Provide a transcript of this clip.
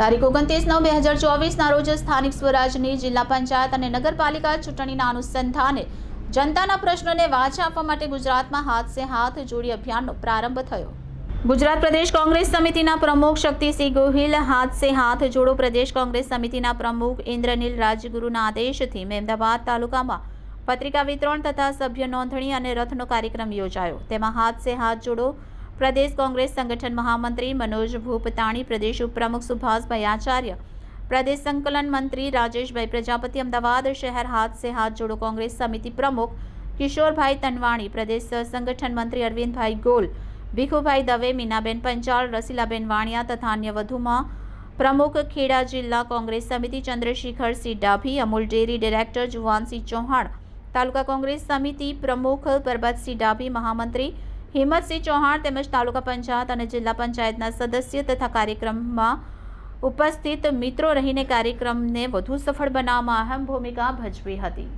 તારીખ ઓગણત્રીસ નવ બે હજાર ચોવીસના રોજ સ્થાનિક સ્વરાજની જિલ્લા પંચાયત અને નગરપાલિકા ચૂંટણીના અનુસંધાને જનતાના પ્રશ્નોને વાચા આપવા માટે ગુજરાતમાં હાથ હાથ જોડી અભિયાનનો પ્રારંભ થયો. ગુજરાત પ્રદેશ કોંગ્રેસ સમિતિના પ્રમુખ શક્તિસિંહ ગોહિલ હાથ હાથ જોડો પ્રદેશ કોંગ્રેસ સમિતિના પ્રમુખ ઇન્દ્રનીલ રાજગુરુના આદેશથી મહેમદાબાદ તાલુકામાં પત્રિકા વિતરણ તથા સભ્ય નોંધણી અને રથનો કાર્યક્રમ યોજાયો. તેમાં હાથ હાથ જોડો પ્રદેશ કોંગ્રેસ સંગઠન મહામંત્રી મનોજ ભૂપતાણી પ્રદેશ ઉપપ્રમુખ સુભાષભાઈ આચાર્ય પ્રદેશ સંકલન મંત્રી રાજેશભાઈ પ્રજાપતિ અમદાવાદ શહેર હાથ સે હાથ જોડો કોંગ્રેસ સમિતિ પ્રમુખ કિશોરભાઈ તનવાણી પ્રદેશ સંગઠન મંત્રી અરવિંદભાઈ ગોલ ભીખુભાઈ દવે મીનાબેન પંચાળ રસીલાબેન વાણિયા તથા અન્ય વધુમાં પ્રમુખ ખેડા જિલ્લા કોંગ્રેસ સમિતિ ચંદ્રશેખર સિંહ ડાભી અમૂલ ડેરી ડિરેક્ટર જુવાનસિંહ ચૌહાણ તાલુકા કોંગ્રેસ સમિતિ પ્રમુખ પરબતસિંહ ડાભી મહામંત્રી હિંમતસિંહ ચૌહાણ તેમજ તાલુકા પંચાયત અને જિલ્લા પંચાયતના સદસ્ય તથા કાર્યક્રમમાં ઉપસ્થિત મિત્રો રહીને કાર્યક્રમને વધુ સફળ બનાવવામાં અહમ ભૂમિકા ભજવી હતી.